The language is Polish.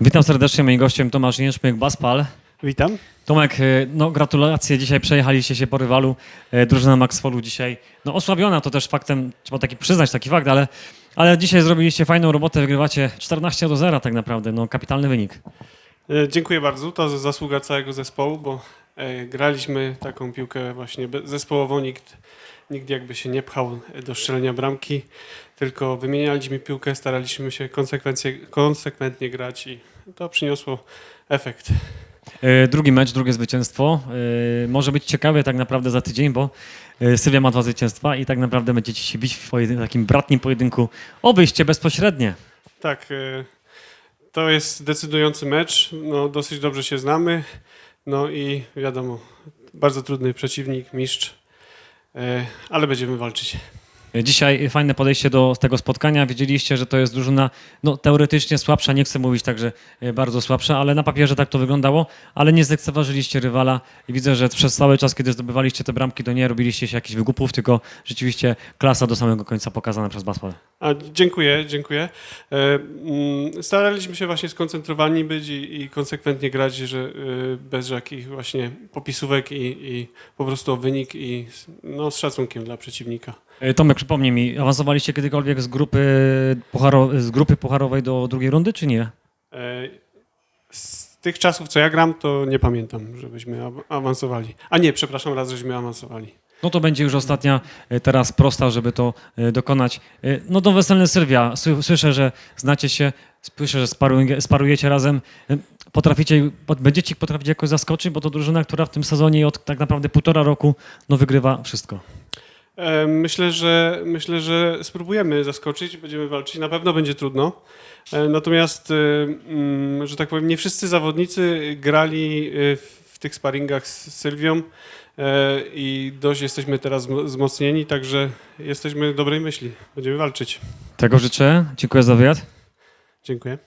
Witam serdecznie, moim gościem Tomasz Jęczmyk, Baspal. Witam. Tomek, y, no gratulacje, dzisiaj przejechaliście się po rywalu. Y, Drużyna Maxfolu dzisiaj, no osłabiona, to też faktem, trzeba taki przyznać taki fakt, ale, ale dzisiaj zrobiliście fajną robotę, wygrywacie 14 do 0 tak naprawdę, no kapitalny wynik. E, Dziękuję bardzo. To zasługa całego zespołu, bo e, graliśmy taką piłkę właśnie zespołowo. Nikt, nikt jakby się nie pchał do strzelenia bramki, tylko wymienialiśmy piłkę, staraliśmy się konsekwentnie grać i to przyniosło efekt. Y, Drugi mecz, drugie zwycięstwo. Y, Może być ciekawie tak naprawdę za tydzień, bo y, Sylwia ma dwa zwycięstwa i tak naprawdę będziecie się bić w takim bratnim pojedynku o wyjście bezpośrednie. Tak, e, to jest decydujący mecz. No, dosyć dobrze się znamy. No i wiadomo, bardzo trudny przeciwnik, mistrz, e, ale będziemy walczyć. Dzisiaj fajne podejście do tego spotkania. Wiedzieliście, że to jest drużyna no, teoretycznie słabsza, nie chcę mówić tak, że e, bardzo słabsza, ale na papierze tak to wyglądało, ale nie zlekceważyliście rywala widzę, że przez cały czas, kiedy zdobywaliście te bramki, to nie robiliście się jakichś wygupów, tylko rzeczywiście klasa do samego końca pokazana przez Baspal. A, dziękuję, dziękuję. E, mm, staraliśmy się właśnie skoncentrowani być i, i konsekwentnie grać, że e, bez jakich właśnie popisówek i, i po prostu wynik i z- no, z szacunkiem dla przeciwnika. E, Tomek, przypomnij mi, awansowaliście kiedykolwiek z grupy, pucharo, z grupy pucharowej do drugiej rundy, czy nie? Z tych czasów, co ja gram, to nie pamiętam, żebyśmy aw- awansowali. A nie, przepraszam, raz, żeśmy awansowali. No to będzie już ostatnia e, teraz prosta, żeby to e, dokonać. E, No to weselny Sylwia, Sy- słyszę, że znacie się, słyszę, że sparuj- sparujecie razem. Potraficie, pot- będziecie potrafić jakoś zaskoczyć, bo to drużyna, która w tym sezonie od tak naprawdę półtora roku no, wygrywa wszystko. Myślę, że myślę, że spróbujemy zaskoczyć, będziemy walczyć. Na pewno będzie trudno. Natomiast, mm, że tak powiem, nie wszyscy zawodnicy grali w tych sparingach z Sylwią i dość jesteśmy teraz wzmo- wzmocnieni, także jesteśmy dobrej myśli. Będziemy walczyć. Tego życzę. Dziękuję za wywiad. Dziękuję.